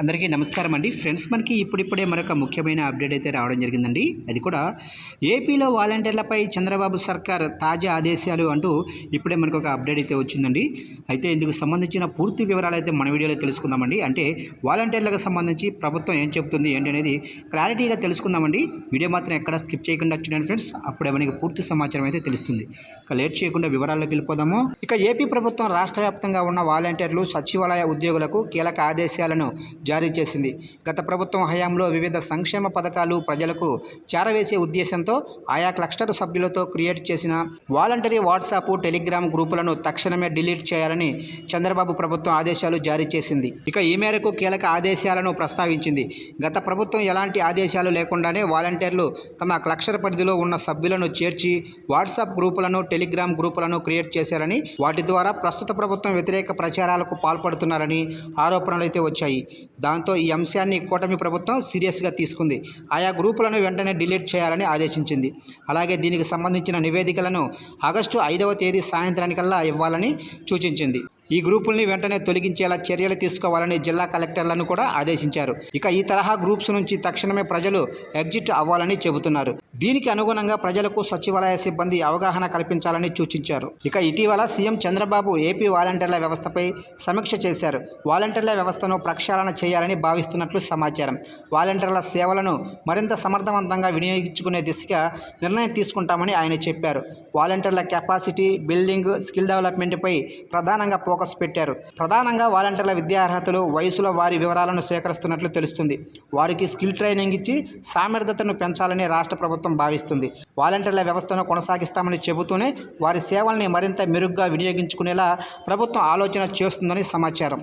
అందరికీ నమస్కారం అండి. ఫ్రెండ్స్ మనకి ఇప్పుడిప్పుడే మరొక ముఖ్యమైన అప్డేట్ అయితే రావడం జరిగిందండి. అది కూడా ఏపీలో వాలంటీర్లపై చంద్రబాబు సర్కార్ తాజా ఆదేశాలు అంటూ ఇప్పుడే మనకు ఒక అప్డేట్ అయితే వచ్చిందండి. అయితే ఇందుకు సంబంధించిన పూర్తి వివరాలు అయితే మన వీడియోలో తెలుసుకుందామండి. అంటే వాలంటీర్లకు సంబంధించి ప్రభుత్వం ఏం చెప్తుంది ఏంటి అనేది క్లారిటీగా తెలుసుకుందామండి. వీడియో మాత్రం ఎక్కడ స్కిప్ చేయకుండా చూడండి ఫ్రెండ్స్. అప్పుడే మనకి పూర్తి సమాచారం అయితే తెలుస్తుంది. ఇక లేట్ చేయకుండా వివరాల్లోకి వెళ్ళిపోదాము. ఇక ఏపీ ప్రభుత్వం రాష్ట్ర వ్యాప్తంగా ఉన్న వాలంటీర్లు సచివాలయ ఉద్యోగులకు కీలక ఆదేశాలను జారీ చేసింది. గత ప్రభుత్వం హయాంలో వివిధ సంక్షేమ పథకాలు ప్రజలకు చేరవేసే ఉద్దేశంతో ఆయా క్లస్టర్ సభ్యులతో క్రియేట్ చేసిన వాలంటరీ వాట్సాప్ టెలిగ్రామ్ గ్రూపులను తక్షణమే డిలీట్ చేయాలని చంద్రబాబు ప్రభుత్వం ఆదేశాలు జారీ చేసింది. ఇక ఈ మేరకు కీలక ఆదేశాలను ప్రస్తావించింది. గత ప్రభుత్వం ఎలాంటి ఆదేశాలు లేకుండానే వాలంటీర్లు తమ క్లక్షర్ పరిధిలో ఉన్న సభ్యులను చేర్చి వాట్సాప్ గ్రూపులను టెలిగ్రామ్ గ్రూపులను క్రియేట్ చేశారని వాటి ద్వారా ప్రస్తుత ప్రభుత్వం వ్యతిరేక ప్రచారాలకు పాల్పడుతున్నారని ఆరోపణలు అయితే వచ్చాయి. దాంతో ఈ అంశాన్ని కూటమి ప్రభుత్వం సీరియస్గా తీసుకుంది. ఆయా గ్రూపులను వెంటనే డిలీట్ చేయాలని ఆదేశించింది. అలాగే దీనికి సంబంధించిన నివేదికలను ఆగస్టు ఐదవ తేదీ సాయంత్రానికల్లా ఇవ్వాలని సూచించింది. ఈ గ్రూపుల్ని వెంటనే తొలగించేలా చర్యలు తీసుకోవాలని జిల్లా కలెక్టర్లను కూడా ఆదేశించారు. ఇక ఈ తరహా గ్రూప్స్ నుంచి తక్షణమే ప్రజలు ఎగ్జిట్ అవ్వాలని చెబుతున్నారు. దీనికి అనుగుణంగా ప్రజలకు సచివాలయ సిబ్బంది అవగాహన కల్పించాలని సూచించారు. ఇక ఇటీవల సీఎం చంద్రబాబు ఏపీ వాలంటీర్ల వ్యవస్థపై సమీక్ష చేశారు. వాలంటీర్ల వ్యవస్థను ప్రక్షాళన చేయాలని భావిస్తున్నట్లు సమాచారం. వాలంటీర్ల సేవలను మరింత సమర్థవంతంగా వినియోగించుకునే దిశగా నిర్ణయం తీసుకుంటామని ఆయన చెప్పారు. వాలంటీర్ల కెపాసిటీ బిల్డింగ్ స్కిల్ డెవలప్మెంట్పై ప్రధానంగా ఫోకస్ పెట్టారు. ప్రధానంగా వాలంటీర్ల విద్యార్హతలు వయసులో వారి వివరాలను సేకరిస్తున్నట్లు తెలుస్తుంది. వారికి స్కిల్ ట్రైనింగ్ ఇచ్చి సామర్థ్యతను పెంచాలని రాష్ట్ర ప్రభుత్వం ప్రభుత్వం భావిస్తుంది. వాలంటీర్ల వ్యవస్థను కొనసాగిస్తామని చెబుతూనే వారి సేవల్ని మరింత మెరుగ్గా వినియోగించుకునేలా ప్రభుత్వం ఆలోచన చేస్తుందని సమాచారం.